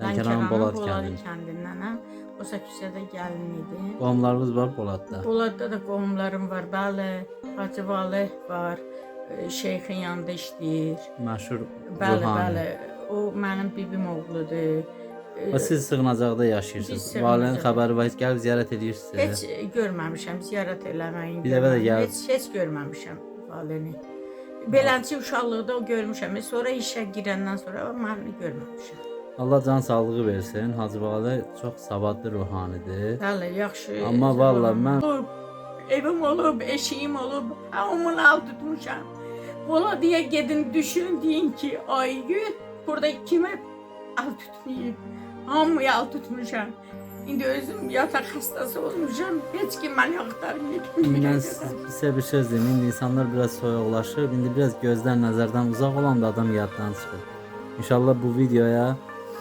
Lənkəranın Polad Polad kəndi. kəndindənəm. O Saküsədə gəlin idi. Qohumlarınız var Poladda. Poladda da qohumlarım var, bəli. Hacı Valeh var. e, Şeyxin yanında işləyir. Məşhur Bəli, ruhani. bəli. O mənim bibim oğludur. E, Və siz sığınacaqda yaşayırsınız. Valideyn xəbəri var, gəlib ziyarət edirsiniz. Heç görməmişəm, ziyarət eləməyin. Bir dəfə də gəlib- Heç heç görməmişəm valideyni. Beləncə uşaqlıqda o görmüşəm. E, Sonra işə girəndən sonra mən görməmişəm. Allah can sağlığı versin. Hacı Vali çox savadlı ruhanidir. Bəli, yaxşı. Amma şey vallah mən- Olub, evim olub, eşiyim olub. Hamını al tutmuşam. Ola diye gedin düşün deyin ki ay gün burada kime al tutmayayım. Hamıyı al tutmuşam. İndi özüm yatak hastası olmuşam. Heç kim məni axtarmıyor. Mən sizə bir söz deyim. İndi insanlar biraz soyuqlaşıb, indi biraz gözdən nəzərdən uzaq olan da adam yaddan çıxır. İnşallah bu videoya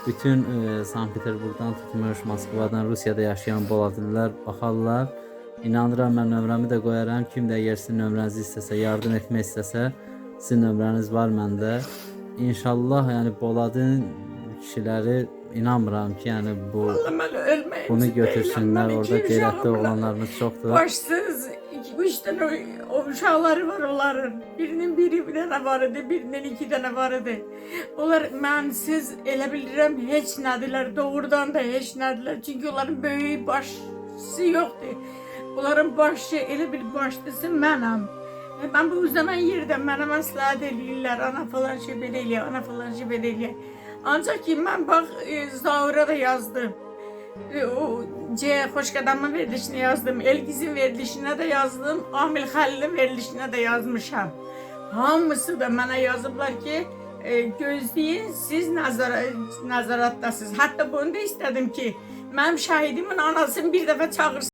bütün e, Sankt Peterburqdan tutmuş, Moskvadan, Rusiyada yaşayan Poladlılar baxarlar. İnanıram mən nömrəmi də qoyaram. Kim də əgər sizin nömrənizi istəsə, yardım etmək istəsə, sizin nömrəniz var məndə. İnşallah yəni Poladın kişiləri inanmıram ki, yəni bu Mən ölməyim. bunu götürsünlər. Orada qeyrətli oğlanlarımız çoxdur. Başsız tane o, o uşaqları var onların. Birinin biri bir dənə var idi, birinin iki dənə var idi. Onlar mənsiz elə bilirəm heç nədirlər, doğrudan da heç nədirlər. Çünki onların böyük başçısı yoxdur. Onların başçı elə bir başçısı mənəm. Mən bu uzanan yerdə mənə məsləhət eləyirlər, ana falan şey belə ana falan şey belə eləyə. Ancaq ki mən bax e, Zaura da yazdım. E, O C Xoşqadamın verilişini yazdım. Elgiz'in verilişine de yazdım. Amil Xəlilin verilişine de yazmışam. Hamısı da mənə yazıblar ki, e, gözləyin, siz nəzara, nəzarətdəsiz. Hətta bunu da istədim ki, mənim şəhidimin anasını bir dəfə çağırsın.